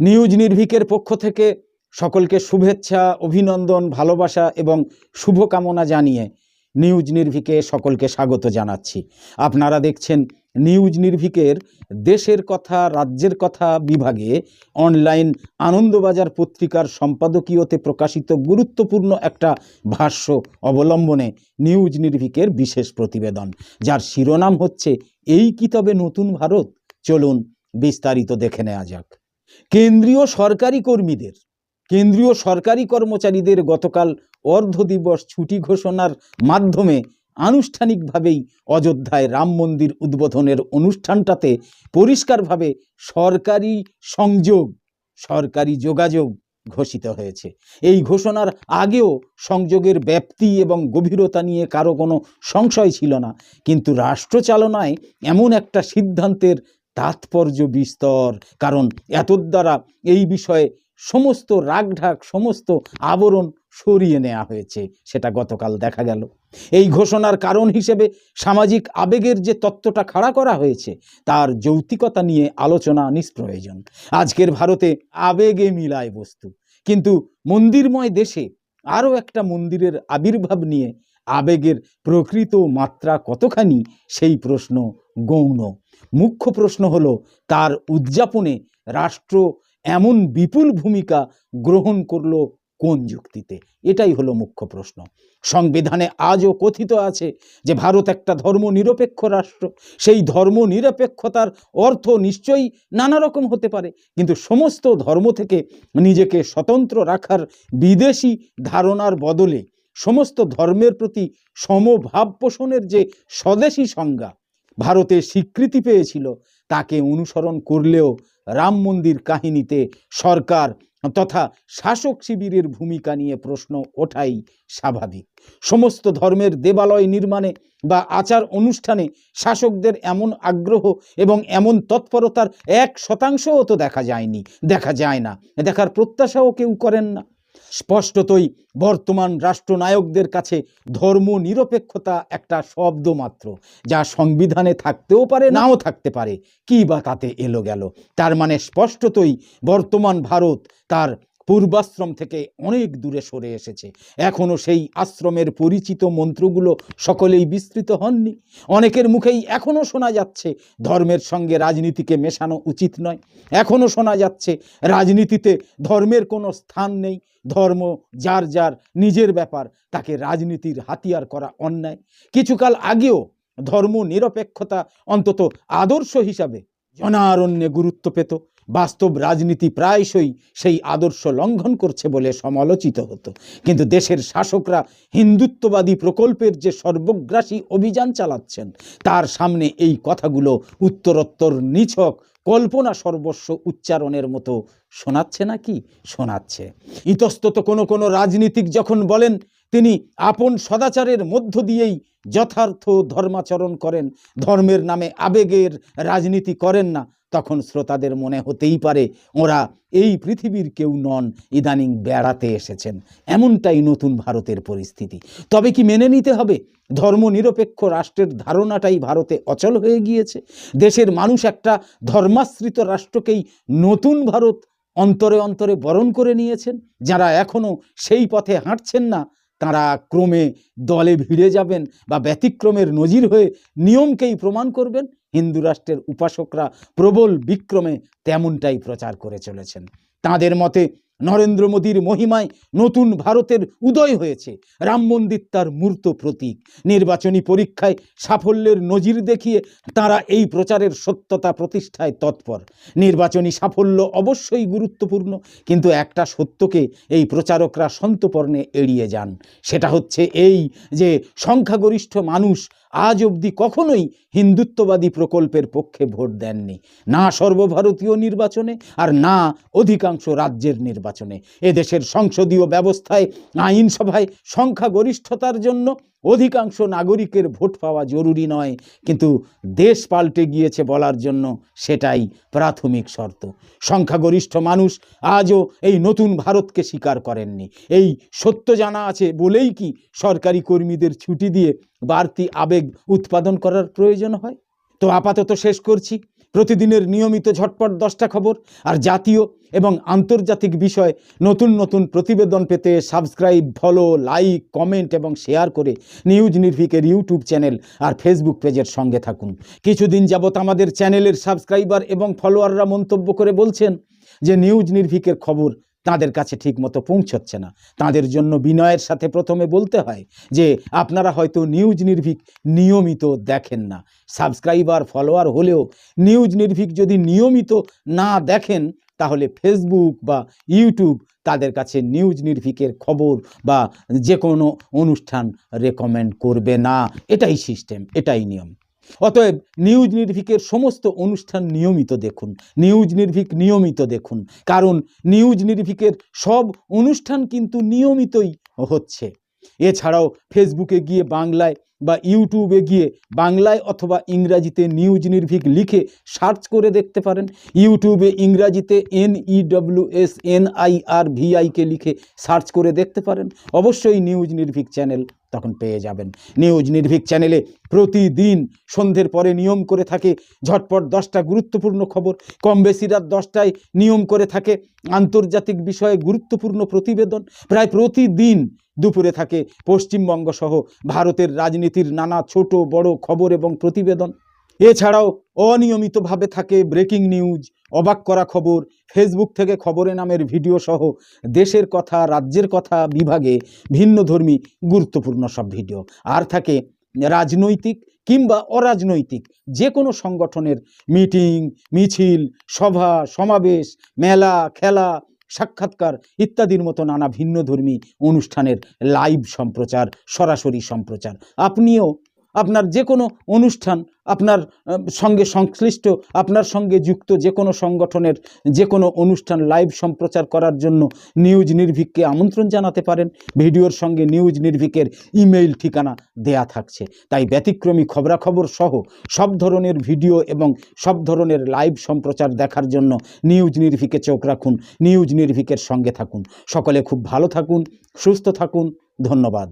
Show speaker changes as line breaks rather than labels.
News নির্ভীকের পক্ষ থেকে সকলকে শুভেচ্ছা, অভিনন্দন, ভালোবাসা এবং শুভকামনা জানিয়ে নিউজ নির্ভীকে সকলকে স্বাগত জানাচ্ছি। আপনারা দেখছেন নিউজ নির্ভীকের দেশের কথা, রাজ্যের কথা বিভাগে অনলাইন আনন্দবাজার পত্রিকার সম্পাদকীয়তে প্রকাশিত গুরুত্বপূর্ণ একটা ভাষ্য অবলম্বনে নিউজ নির্ভীকের বিশেষ প্রতিবেদন। যার শিরোনাম হচ্ছে, এই কি তবে নতুন ভারত? চলুন বিস্তারিত দেখে নেওয়া যাক। কেন্দ্রীয় সরকারি কর্মীদের, কেন্দ্রীয় সরকারি কর্মচারীদের গতকাল অর্ধ দিবস ছুটি ঘোষণার মাধ্যমে আনুষ্ঠানিকভাবেই অযোধ্যায় রাম মন্দির উদ্বোধনের অনুষ্ঠানটাতে পরিষ্কারভাবে সরকারি সংযোগ, সরকারি যোগাযোগ ঘোষিত হয়েছে। এই ঘোষণার আগেও সংযোগের ব্যাপ্তি এবং গভীরতা নিয়ে কারও কোনো সংশয় ছিল না। কিন্তু রাষ্ট্রচালনায় এমন একটা সিদ্ধান্তের তাৎপর্য বিস্তর। কারণ এত দ্বারা এই বিষয়ে সমস্ত রাগঢাক, সমস্ত আবরণ সরিয়ে নেওয়া হয়েছে, সেটা গতকাল দেখা গেল। এই ঘোষণার কারণ হিসেবে সামাজিক আবেগের যে তত্ত্বটা খাড়া করা হয়েছে, তার যৌক্তিকতা নিয়ে আলোচনা নিষ্প্রয়োজন। আজকের ভারতে আবেগে মিলায় বস্তু। কিন্তু মন্দিরময় দেশে আরও একটা মন্দিরের আবির্ভাব নিয়ে আবেগের প্রকৃত মাত্রা কতখানি, সেই প্রশ্ন গৌণ। মুখ্য প্রশ্ন হল, তার উদযাপনে রাষ্ট্র এমন বিপুল ভূমিকা গ্রহণ করল কোন যুক্তিতে? এটাই হলো মুখ্য প্রশ্ন। সংবিধানে আজও কথিত আছে যে, ভারত একটা ধর্মনিরপেক্ষ রাষ্ট্র। সেই ধর্মনিরপেক্ষতার অর্থ নিশ্চয়ই নানা রকম হতে পারে, কিন্তু সমস্ত ধর্ম থেকে নিজেকে স্বতন্ত্র রাখার বিদেশি ধারণার বদলে সমস্ত ধর্মের প্রতি সমভাব পোষণের যে স্বদেশী সংজ্ঞা ভারতে স্বীকৃতি পেয়েছিল, তাকে অনুসরণ করলেও রাম মন্দির কাহিনীতে সরকার তথা শাসক শিবিরের ভূমিকা নিয়ে প্রশ্ন ওঠাই স্বাভাবিক। সমস্ত ধর্মের দেবালয় নির্মাণে বা আচার অনুষ্ঠানে শাসকদের এমন আগ্রহ এবং এমন তৎপরতার এক শতাংশও তো দেখা যায়নি। দেখা যায় না। দেখার প্রত্যাশাও কেউ করেন না। স্পষ্টতই বর্তমান রাষ্ট্রনায়কদের কাছে ধর্ম নিরপেক্ষতা একটা শব্দ মাত্র, যা সংবিধানে থাকতেও পারে, নাও থাকতে পারে। কি বা তাতে এলো গেল? তার মানে স্পষ্টতই বর্তমান ভারত তার পূর্বাশ্রম থেকে অনেক দূরে সরে এসেছে। এখনও সেই আশ্রমের পরিচিত মন্ত্রগুলো সকলেই বিস্তৃত হননি। অনেকের মুখেই এখনও শোনা যাচ্ছে, ধর্মের সঙ্গে রাজনীতিকে মেশানো উচিত নয়। এখনও শোনা যাচ্ছে, রাজনীতিতে ধর্মের কোনো স্থান নেই। ধর্ম যার যার নিজের ব্যাপার, তাকে রাজনীতির হাতিয়ার করা অন্যায়। কিছুকাল আগেও ধর্ম নিরপেক্ষতা অন্তত আদর্শ হিসাবে জনারণ্যে গুরুত্ব পেত। বাস্তব রাজনীতি প্রায়শই সেই আদর্শ লঙ্ঘন করছে বলে সমালোচিত হতো। কিন্তু দেশের শাসকরা হিন্দুত্ববাদী প্রকল্পের যে সর্বগ্রাসী অভিযান চালাচ্ছেন, তার সামনে এই কথাগুলো উত্তরোত্তর নিছক কল্পনা সর্বস্ব উচ্চারণের মতো শোনাচ্ছে নাকি? শোনাচ্ছে। ইতস্তত কোনো কোনো রাজনীতিক যখন বলেন তিনি আপন সদাচারের মধ্য দিয়েই যথার্থ ধর্মাচরণ করেন। ধর্মের নামে আবেগের রাজনীতি করেন না। তখন শ্রোতাদের মনে হতেই পারে, ওরা এই পৃথিবীর কেউ নন, ইদানিং বেড়াতে এসেছেন। এমনটাই নতুন ভারতের পরিস্থিতি। তবে কি মেনে নিতে হবে? ধর্মনিরপেক্ষ রাষ্ট্রের ধারণাটাই ভারতে অচল হয়ে গিয়েছে। দেশের মানুষ একটা ধর্মাশ্রিত রাষ্ট্রকেই নতুন ভারত অন্তরে অন্তরে বরণ করে নিয়েছেন, যারা এখনও সেই পথে হাঁটছেন না। তারা ক্রমে দলে ভিড়ে যাবেন বা ব্যতিক্রমের নজির হয়ে নিয়মকেই প্রমাণ করবেন। হিন্দু রাষ্ট্রের উপাসকরা প্রবল বিক্রমে তেমনটাই প্রচার করে চলেছেন। তাদের মতে নরেন্দ্র মোদীর মহিমায় নতুন ভারতের উদয় হয়েছে। রাম মন্দির তার মূর্ত প্রতীক। নির্বাচনী পরীক্ষায় সাফল্যের নজির দেখিয়ে তারা এই প্রচারের সত্যতা প্রতিষ্ঠায় তৎপর। নির্বাচনী সাফল্য অবশ্যই গুরুত্বপূর্ণ, কিন্তু একটা সত্যকে এই প্রচারকরা সন্তপর্ণে এড়িয়ে যান। সেটা হচ্ছে এই যে সংখ্যাগরিষ্ঠ মানুষ আজ অবধি কখনোই হিন্দুত্ববাদী প্রকল্পের পক্ষে ভোট দেননি। না সর্বভারতীয় নির্বাচনে আর না অধিকাংশ রাজ্যের নির্বাচনে। এদেশের সংসদীয় ব্যবস্থায়, আইনসভায় সংখ্যাগরিষ্ঠতার জন্য অধিকাংশ নাগরিকের ভোট পাওয়া জরুরি নয়। কিন্তু দেশ পাল্টে গিয়েছে বলার জন্য সেটাই প্রাথমিক শর্ত। সংখ্যাগরিষ্ঠ মানুষ আজও এই নতুন ভারতকে স্বীকার করেননি। এই সত্য জানা আছে বলেই কি সরকারি কর্মীদের ছুটি দিয়ে বাড়তি আবেগ উৎপাদন করার প্রয়োজন হয়? তো আপাতত শেষ করছি। প্রতিদিনের নিয়মিত ঝটপট দশটা খবর আর জাতীয় এবং আন্তর্জাতিক বিষয় নতুন নতুন প্রতিবেদন পেতে সাবস্ক্রাইব, ফলো, লাইক, কমেন্ট এবং শেয়ার করে নিউজ নির্ভিকের ইউটিউব চ্যানেল আর ফেসবুক পেজের সঙ্গে থাকুন। কিছুদিন যাবৎ আমাদের চ্যানেলের সাবস্ক্রাইবার এবং ফলোয়াররা মন্তব্য করে বলছেন যে নিউজ নির্ভিকের খবর তাদের কাছে ঠিকমতো পৌঁছচ্ছে না। তাদের জন্য বিনয়ের সাথে প্রথমে বলতে হয় যে, আপনারা হয়তো নিউজ নির্ভীক নিয়মিত দেখেন না। সাবস্ক্রাইবার, ফলোয়ার হলেও নিউজ নির্ভীক যদি নিয়মিত না দেখেন, তাহলে ফেসবুক বা ইউটিউব তাদের কাছে নিউজ নির্ভীকের খবর বা যে কোনো অনুষ্ঠান রেকমেন্ড করবে না। এটাই সিস্টেম এটাই নিয়ম। অতএব নিউজ নির্ভিকের সমস্ত অনুষ্ঠান নিয়মিত দেখুন, নিউজ নির্ভিক নিয়মিত দেখুন, কারণ নিউজ নির্ভিকের সব অনুষ্ঠান কিন্তু নিয়মিতই হচ্ছে। এছাড়াও ফেসবুকে গিয়ে বাংলায় বা ইউটিউবে গিয়ে বাংলায় অথবা ইংরাজিতে নিউজ নির্ভীক লিখে সার্চ করে দেখতে পারেন। ইউটিউবে ইংরাজিতে N E W S N I R V I K লিখে সার্চ করে দেখতে পারেন। অবশ্যই নিউজ নির্ভীক চ্যানেল তখন পেয়ে যাবেন। নিউজ নির্ভীক চ্যানেলে প্রতিদিন সন্ধ্যের পরে নিয়ম করে থাকে, ঝটপট দশটা গুরুত্বপূর্ণ খবর কম বেশি রাত দশটায় নিয়ম করে থাকে, আন্তর্জাতিক বিষয়ে গুরুত্বপূর্ণ প্রতিবেদন, প্রায় প্রতিদিন দুপুরে থাকে পশ্চিমবঙ্গ সহ ভারতের রাজনীতির নানা ছোট বড় খবর এবং প্রতিবেদন। এছাড়াও অনিয়মিতভাবে থাকে ব্রেকিং নিউজ অবাক করা খবর। ফেসবুক থেকে খবরে নামের ভিডিও সহ দেশের কথা, রাজ্যের কথা বিভাগে ভিন্নধর্মী গুরুত্বপূর্ণ সব ভিডিও। আর থাকে রাজনৈতিক কিংবা অরাজনৈতিক যে কোনো সংগঠনের মিটিং, মিছিল, সভা, সমাবেশ, মেলা, খেলা, সাক্ষাৎকার ইত্যাদির মতো নানা ভিন্নধর্মী অনুষ্ঠানের লাইভ সম্প্রচার, সরাসরি সম্প্রচার। আপনিও আপনার যে কোনো অনুষ্ঠান, আপনার সঙ্গে সংশ্লিষ্ট, আপনার সঙ্গে যুক্ত যে কোনো সংগঠনের যে কোনো অনুষ্ঠান লাইভ সম্প্রচার করার জন্য নিউজ নির্ভীককে আমন্ত্রণ জানাতে পারেন। ভিডিওর সঙ্গে নিউজ নির্ভীকের ইমেইল ঠিকানা দেয়া থাকছে। তাই ব্যতিক্রমী খবরাখবর সহ সব ধরনের ভিডিও এবং সব ধরনের লাইভ সম্প্রচার দেখার জন্য নিউজ নির্ভীকে চোখ রাখুন, নিউজ নির্ভীকের সঙ্গে থাকুন। সকলে খুব ভালো থাকুন, সুস্থ থাকুন। ধন্যবাদ।